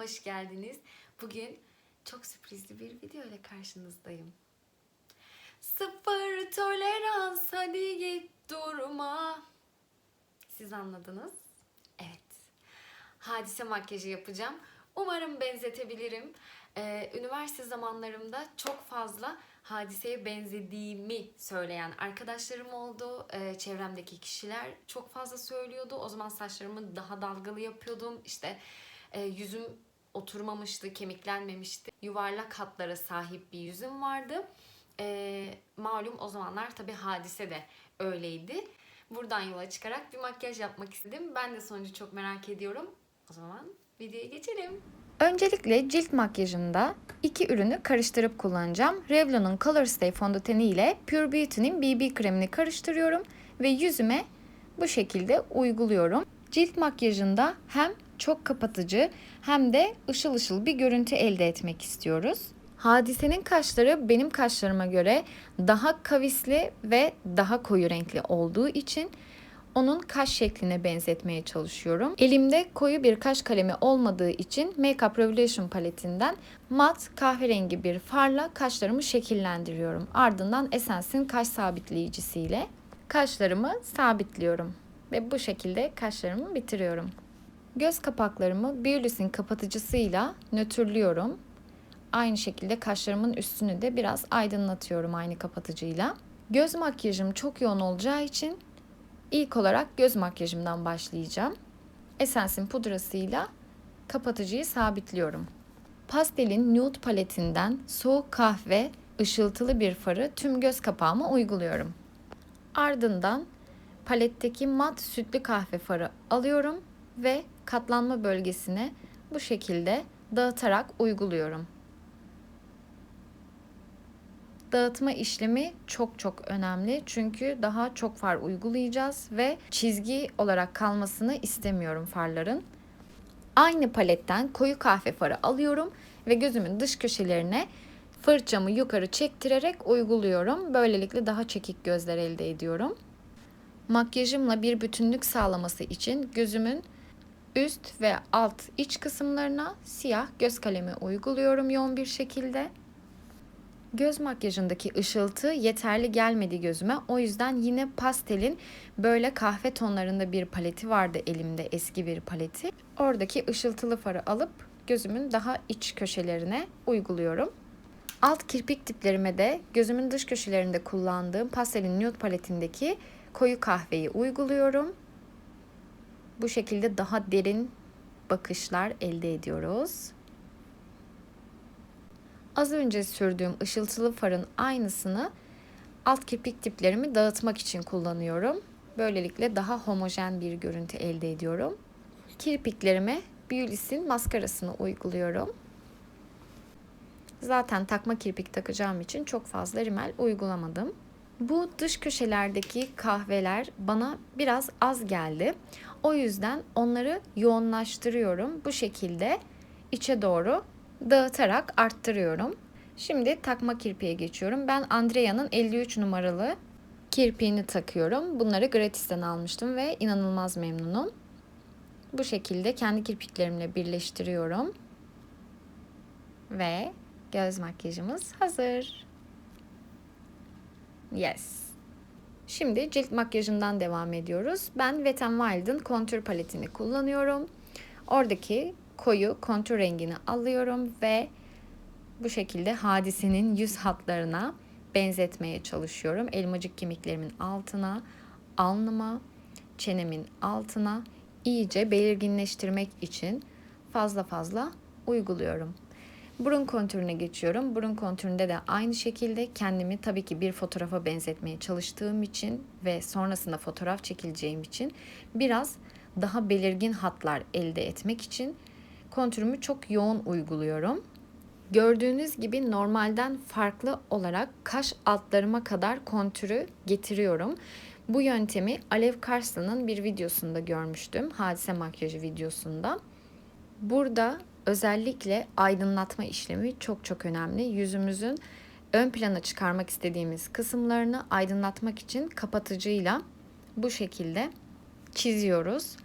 hoş geldiniz. Bugün çok sürprizli bir video ile karşınızdayım. Sıfır tolerans hadi git durma. Siz anladınız? Evet. Hadise makyajı yapacağım. Umarım benzetebilirim. Ee, üniversite zamanlarımda çok fazla hadiseye benzediğimi söyleyen arkadaşlarım oldu. Ee, çevremdeki kişiler çok fazla söylüyordu. O zaman saçlarımı daha dalgalı yapıyordum. İşte e, yüzüm oturmamıştı, kemiklenmemişti. Yuvarlak hatlara sahip bir yüzüm vardı. Ee, malum o zamanlar tabii hadise de öyleydi. Buradan yola çıkarak bir makyaj yapmak istedim. Ben de sonucu çok merak ediyorum. O zaman videoya geçelim. Öncelikle cilt makyajında iki ürünü karıştırıp kullanacağım. Revlon'un Color Stay fondöteni ile Pure Beauty'nin BB kremini karıştırıyorum ve yüzüme bu şekilde uyguluyorum. Cilt makyajında hem çok kapatıcı hem de ışıl ışıl bir görüntü elde etmek istiyoruz. Hadisenin kaşları benim kaşlarıma göre daha kavisli ve daha koyu renkli olduğu için onun kaş şekline benzetmeye çalışıyorum. Elimde koyu bir kaş kalemi olmadığı için Makeup Revolution paletinden mat kahverengi bir farla kaşlarımı şekillendiriyorum. Ardından Essence'in kaş sabitleyicisiyle kaşlarımı sabitliyorum ve bu şekilde kaşlarımı bitiriyorum. Göz kapaklarımı Beulis'in kapatıcısıyla nötrlüyorum. Aynı şekilde kaşlarımın üstünü de biraz aydınlatıyorum aynı kapatıcıyla. Göz makyajım çok yoğun olacağı için İlk olarak göz makyajımdan başlayacağım. Essence'in pudrasıyla kapatıcıyı sabitliyorum. Pastelin nude paletinden soğuk kahve ışıltılı bir farı tüm göz kapağıma uyguluyorum. Ardından paletteki mat sütlü kahve farı alıyorum ve katlanma bölgesine bu şekilde dağıtarak uyguluyorum. Dağıtma işlemi çok çok önemli çünkü daha çok far uygulayacağız ve çizgi olarak kalmasını istemiyorum farların. Aynı paletten koyu kahve farı alıyorum ve gözümün dış köşelerine fırçamı yukarı çektirerek uyguluyorum. Böylelikle daha çekik gözler elde ediyorum. Makyajımla bir bütünlük sağlaması için gözümün üst ve alt iç kısımlarına siyah göz kalemi uyguluyorum yoğun bir şekilde. Göz makyajındaki ışıltı yeterli gelmedi gözüme. O yüzden yine pastelin böyle kahve tonlarında bir paleti vardı elimde eski bir paleti. Oradaki ışıltılı farı alıp gözümün daha iç köşelerine uyguluyorum. Alt kirpik diplerime de gözümün dış köşelerinde kullandığım pastelin nude paletindeki koyu kahveyi uyguluyorum. Bu şekilde daha derin bakışlar elde ediyoruz. Az önce sürdüğüm ışıltılı farın aynısını alt kirpik diplerimi dağıtmak için kullanıyorum. Böylelikle daha homojen bir görüntü elde ediyorum. Kirpiklerime Beulis'in maskarasını uyguluyorum. Zaten takma kirpik takacağım için çok fazla rimel uygulamadım. Bu dış köşelerdeki kahveler bana biraz az geldi. O yüzden onları yoğunlaştırıyorum. Bu şekilde içe doğru dağıtarak arttırıyorum. Şimdi takma kirpiğe geçiyorum. Ben Andrea'nın 53 numaralı kirpiğini takıyorum. Bunları gratisten almıştım ve inanılmaz memnunum. Bu şekilde kendi kirpiklerimle birleştiriyorum. Ve göz makyajımız hazır. Yes. Şimdi cilt makyajından devam ediyoruz. Ben Wet n Wild'ın kontür paletini kullanıyorum. Oradaki koyu kontür rengini alıyorum ve bu şekilde hadisenin yüz hatlarına benzetmeye çalışıyorum. Elmacık kemiklerimin altına, alnıma, çenemin altına iyice belirginleştirmek için fazla fazla uyguluyorum. Burun kontürüne geçiyorum. Burun kontüründe de aynı şekilde kendimi tabii ki bir fotoğrafa benzetmeye çalıştığım için ve sonrasında fotoğraf çekileceğim için biraz daha belirgin hatlar elde etmek için kontürümü çok yoğun uyguluyorum. Gördüğünüz gibi normalden farklı olarak kaş altlarıma kadar kontürü getiriyorum. Bu yöntemi Alev Karslan'ın bir videosunda görmüştüm. Hadise makyajı videosunda. Burada özellikle aydınlatma işlemi çok çok önemli. Yüzümüzün ön plana çıkarmak istediğimiz kısımlarını aydınlatmak için kapatıcıyla bu şekilde çiziyoruz.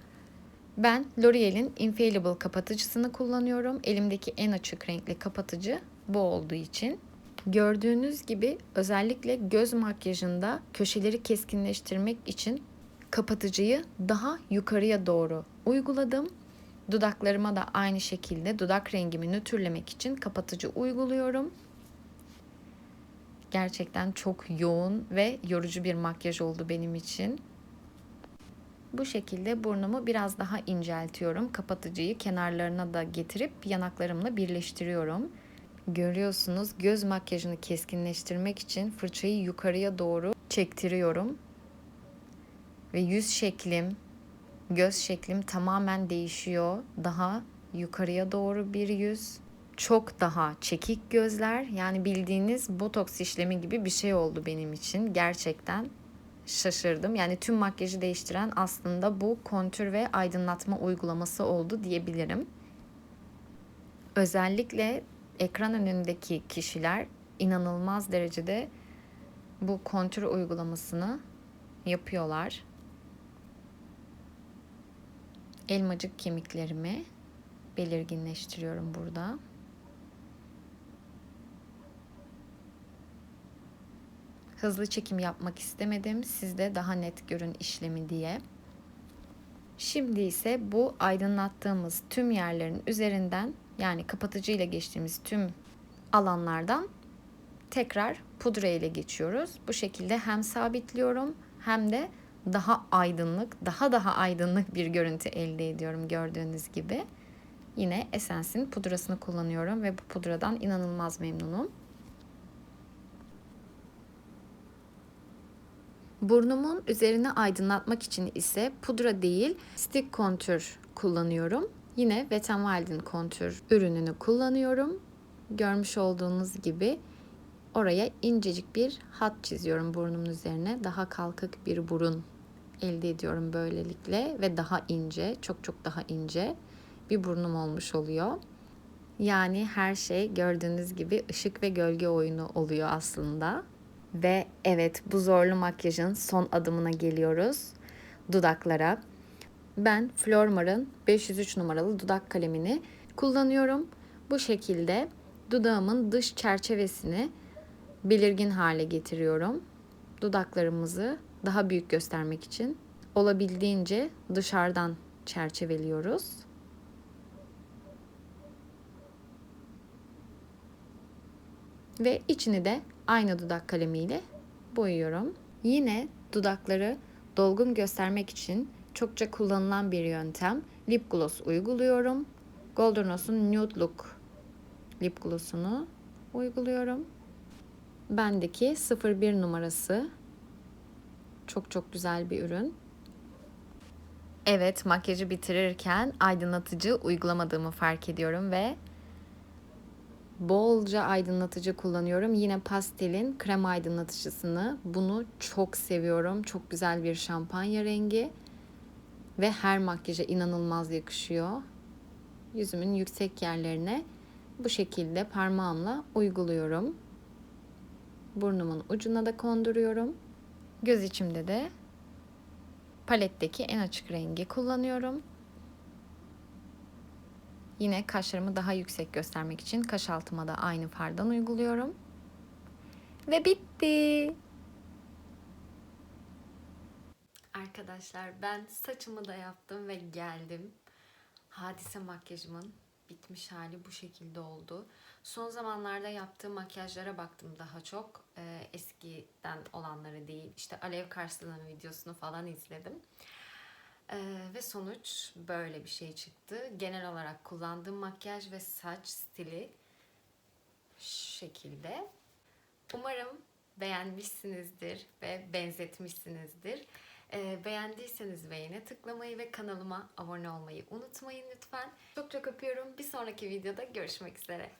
Ben L'Oreal'in Infallible kapatıcısını kullanıyorum. Elimdeki en açık renkli kapatıcı bu olduğu için. Gördüğünüz gibi özellikle göz makyajında köşeleri keskinleştirmek için kapatıcıyı daha yukarıya doğru uyguladım. Dudaklarıma da aynı şekilde dudak rengimi nötrlemek için kapatıcı uyguluyorum. Gerçekten çok yoğun ve yorucu bir makyaj oldu benim için. Bu şekilde burnumu biraz daha inceltiyorum. Kapatıcıyı kenarlarına da getirip yanaklarımla birleştiriyorum. Görüyorsunuz göz makyajını keskinleştirmek için fırçayı yukarıya doğru çektiriyorum. Ve yüz şeklim, göz şeklim tamamen değişiyor. Daha yukarıya doğru bir yüz. Çok daha çekik gözler. Yani bildiğiniz botoks işlemi gibi bir şey oldu benim için. Gerçekten şaşırdım. Yani tüm makyajı değiştiren aslında bu kontür ve aydınlatma uygulaması oldu diyebilirim. Özellikle ekran önündeki kişiler inanılmaz derecede bu kontür uygulamasını yapıyorlar. Elmacık kemiklerimi belirginleştiriyorum burada. Hızlı çekim yapmak istemedim. Sizde daha net görün işlemi diye. Şimdi ise bu aydınlattığımız tüm yerlerin üzerinden yani kapatıcı ile geçtiğimiz tüm alanlardan tekrar pudra ile geçiyoruz. Bu şekilde hem sabitliyorum hem de daha aydınlık, daha daha aydınlık bir görüntü elde ediyorum gördüğünüz gibi. Yine Essence'in pudrasını kullanıyorum ve bu pudradan inanılmaz memnunum. Burnumun üzerini aydınlatmak için ise pudra değil stick kontür kullanıyorum. Yine Wet n Wild'in kontür ürününü kullanıyorum. Görmüş olduğunuz gibi oraya incecik bir hat çiziyorum burnumun üzerine. Daha kalkık bir burun elde ediyorum böylelikle ve daha ince, çok çok daha ince bir burnum olmuş oluyor. Yani her şey gördüğünüz gibi ışık ve gölge oyunu oluyor aslında. Ve evet bu zorlu makyajın son adımına geliyoruz. Dudaklara. Ben Flormar'ın 503 numaralı dudak kalemini kullanıyorum. Bu şekilde dudağımın dış çerçevesini belirgin hale getiriyorum. Dudaklarımızı daha büyük göstermek için olabildiğince dışarıdan çerçeveliyoruz. Ve içini de aynı dudak kalemiyle boyuyorum. Yine dudakları dolgun göstermek için çokça kullanılan bir yöntem lip gloss uyguluyorum. Golden Rose'un Nude Look lip gloss'unu uyguluyorum. Bendeki 01 numarası çok çok güzel bir ürün. Evet, makyajı bitirirken aydınlatıcı uygulamadığımı fark ediyorum ve bolca aydınlatıcı kullanıyorum. Yine pastelin krem aydınlatıcısını. Bunu çok seviyorum. Çok güzel bir şampanya rengi ve her makyaja inanılmaz yakışıyor. Yüzümün yüksek yerlerine bu şekilde parmağımla uyguluyorum. Burnumun ucuna da konduruyorum. Göz içimde de paletteki en açık rengi kullanıyorum. Yine kaşlarımı daha yüksek göstermek için kaş altıma da aynı fardan uyguluyorum. Ve bitti. Arkadaşlar ben saçımı da yaptım ve geldim. Hadise makyajımın bitmiş hali bu şekilde oldu. Son zamanlarda yaptığım makyajlara baktım daha çok. Ee, eskiden olanları değil. İşte Alev Karslan'ın videosunu falan izledim. Ee, ve sonuç böyle bir şey çıktı. Genel olarak kullandığım makyaj ve saç stili şekilde. Umarım beğenmişsinizdir ve benzetmişsinizdir. Ee, beğendiyseniz beğene tıklamayı ve kanalıma abone olmayı unutmayın lütfen. Çok çok öpüyorum. Bir sonraki videoda görüşmek üzere.